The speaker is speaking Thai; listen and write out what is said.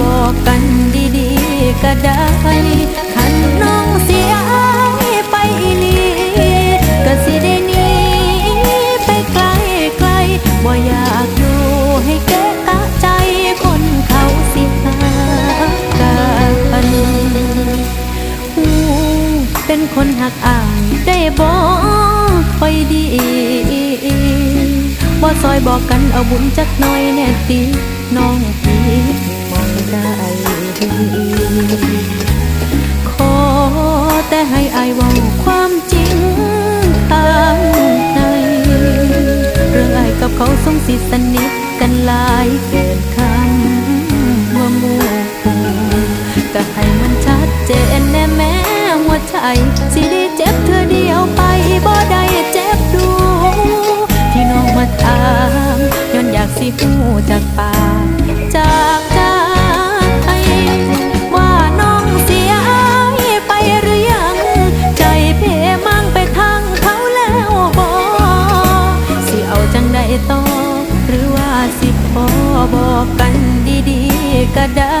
บอกกันดีๆก็ได้ขันน้องเสียไปอีลีก็สิได้นีไปไกลไกลบ่อยากอยู่ให้เกะกะใจคนเขาสิหากันหูเป็นคนหักอายได้บอกไปดีบ่ซอยบอกกันเอาบุญจักหน่อยแน่ตีน้อง ให้อายว่าความจริงข้างในเรื่องอายกับเขาทรงสิสนิทกันหลายเกินคำว่าหมู่ก็ให้มันชัดเจนแน่แม้หัวใจสิได้เจ็บเธอเดียวไปบ่ได้เจ็บดู ที่น้องมาถามย้อนอยากสิหูจากปา บอกกันดีๆก็ได้